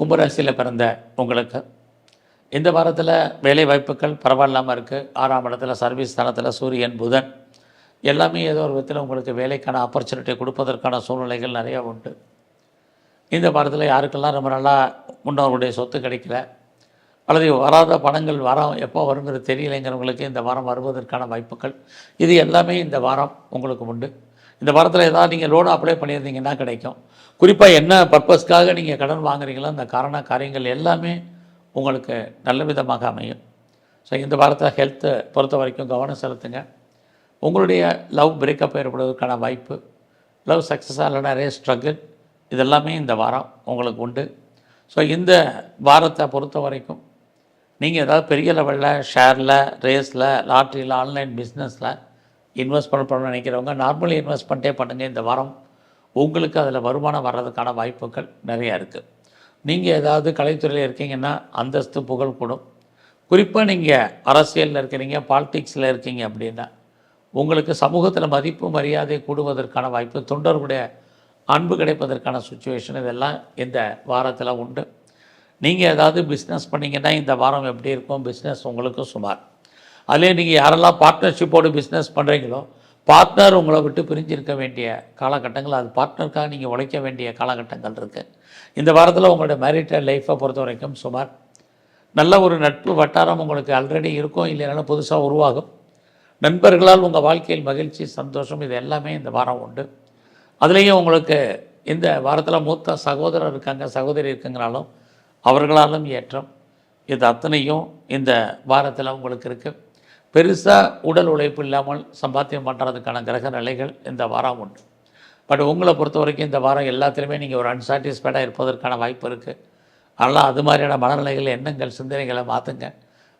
கும்பராசியில் பிறந்த உங்களுக்கு இந்த வாரத்தில் வேலை வாய்ப்புகள் பரவாயில்லாமல் இருக்குது ஆறாம் இடத்துல சர்வீஸ் தளத்தில் சூரியன் புதன் எல்லாமே ஏதோ ஒரு விதத்தில் உங்களுக்கு வேலைக்கான ஆப்பர்ச்சுனிட்டி கொடுப்பதற்கான சூழ்நிலைகள் நிறையா உண்டு. இந்த வாரத்தில் யாருக்கெல்லாம் ரொம்ப நல்லா முன்னோர்களுடைய சொத்து கிடைக்கல அல்லது வராத பணங்கள் வரம் எப்போ வருங்கிறது தெரியலைங்கிறவங்களுக்கு இந்த வாரம் வருவதற்கான வாய்ப்புகள். இது எல்லாமே இந்த வாரம் உங்களுக்கு உண்டு. இந்த வாரத்தில் ஏதாவது நீங்கள் லோன் அப்ளை பண்ணியிருந்தீங்கன்னா கிடைக்கும். குறிப்பாக என்ன பர்பஸ்க்காக நீங்கள் கடன் வாங்குறீங்களோ அந்த காரண காரியங்கள் எல்லாமே உங்களுக்கு நல்ல விதமாக அமையும். ஸோ இந்த வாரத்தில் ஹெல்த்தை பொறுத்த வரைக்கும் கவனம் செலுத்துங்க. உங்களுடைய லவ் பிரேக்கப் ஏற்படுவதற்கான வாய்ப்பு லவ் சக்ஸஸாக இல்லை நிறைய ஸ்ட்ரகிள் இதெல்லாமே இந்த வாரம் உங்களுக்கு உண்டு. ஸோ இந்த வாரத்தை பொறுத்த வரைக்கும் நீங்கள் ஏதாவது பெரிய லெவலில் ஷேரில் ரேஸில் லாட்ரியில் ஆன்லைன் பிஸ்னஸில் இன்வெஸ்ட் பண்ண நினைக்கிறவங்க நார்மலி இன்வெஸ்ட்மெண்ட்டே பண்ணுங்கள் இந்த வாரம். உங்களுக்கு அதில் வருமானம் வர்றதுக்கான வாய்ப்புகள் நிறையா இருக்குது நீங்கள் ஏதாவது கலைத்துறையில் இருக்கீங்கன்னா அந்தஸ்து புகழ் கூடும். குறிப்பாக நீங்கள் அரசியலில் இருக்கிறீங்க பாலிடிக்ஸில் இருக்கீங்க அப்படின்னா உங்களுக்கு சமூகத்தில் மதிப்பு மரியாதை கூடுவதற்கான வாய்ப்பு தொண்டர்களுடைய அன்பு கிடைப்பதற்கான சுச்சுவேஷன் இதெல்லாம் இந்த வாரத்தில் உண்டு. நீங்கள் ஏதாவது பிஸ்னஸ் பண்ணிங்கன்னா இந்த வாரம் எப்படி இருக்கும்? பிஸ்னஸ் உங்களுக்கு சுமார். அதிலே நீங்கள் யாரெல்லாம் பார்ட்னர்ஷிப்போடு பிஸ்னஸ் பண்ணுறீங்களோ பார்ட்னர் உங்களை விட்டு பிரிஞ்சிருக்க வேண்டிய காலகட்டங்கள் அது பார்ட்னருக்காக நீங்கள் உழைக்க வேண்டிய காலகட்டங்கள் இருக்குது இந்த வாரத்தில் உங்களுடைய மேரிட்டல் லைஃப்பை பொறுத்த வரைக்கும் சுமார் நல்ல ஒரு நட்பு வட்டாரம் உங்களுக்கு ஆல்ரெடி இருக்கும் இல்லைனாலும் புதுசாக உருவாகும். நண்பர்களால் உங்கள் வாழ்க்கையில் மகிழ்ச்சி சந்தோஷம் இது எல்லாமே இந்த வாரம் உண்டு. அதுலேயும் உங்களுக்கு இந்த வாரத்தில் மூத்த சகோதரர் இருக்காங்க சகோதரி இருக்குங்கிறாலும் அவர்களாலும் ஏற்றம். இது அத்தனையும் இந்த வாரத்தில் உங்களுக்கு இருக்குது பெருசாக உடல் உழைப்பு இல்லாமல் சம்பாத்தியம் பண்ணுறதுக்கான கிரக நிலைகள் இந்த வாரம் உண்டு. பட் உங்களை பொறுத்த வரைக்கும் இந்த வாரம் எல்லாத்துலேயுமே நீங்கள் ஒரு அன்சாட்டிஸ்ஃபைடாக இருப்பதற்கான வாய்ப்பு இருக்குது அதனால் அது மாதிரியான மனநிலைகள் எண்ணங்கள் சிந்தனைகளை மாற்றுங்க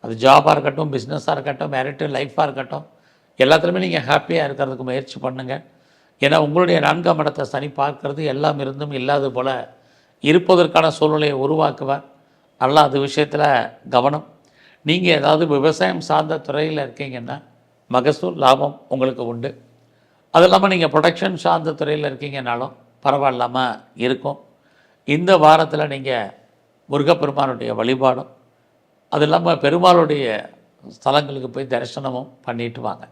அது ஜாபாக இருக்கட்டும் பிஸ்னஸாக இருக்கட்டும் மேரிட்டு லைஃபாக இருக்கட்டும் எல்லாத்துலேயுமே நீங்கள் ஹாப்பியாக இருக்கிறதுக்கு முயற்சி பண்ணுங்கள் ஏன்னா உங்களுடைய நான்காம் இடத்தை சனி பார்க்கறது எல்லாம் இருந்தும் இல்லாது போல் இருப்பதற்கான சூழ்நிலையை உருவாக்குவார். நல்லா அது விஷயத்தில் கவனம். நீங்கள் ஏதாவது விவசாயம் சார்ந்த துறையில் இருக்கீங்கன்னா மகசூல் லாபம் உங்களுக்கு உண்டு. அது இல்லாமல் நீங்கள் ப்ரொடக்ஷன் சார்ந்த துறையில் இருக்கீங்கனாலும் பரவாயில்லாமல் இருக்கும். இந்த வாரத்தில் நீங்கள் முருகப்பெருமானுடைய வழிபாடும் அது இல்லாமல் பெருமாளுடைய ஸ்தலங்களுக்கு போய் தரிசனமும் பண்ணிட்டு வாங்க.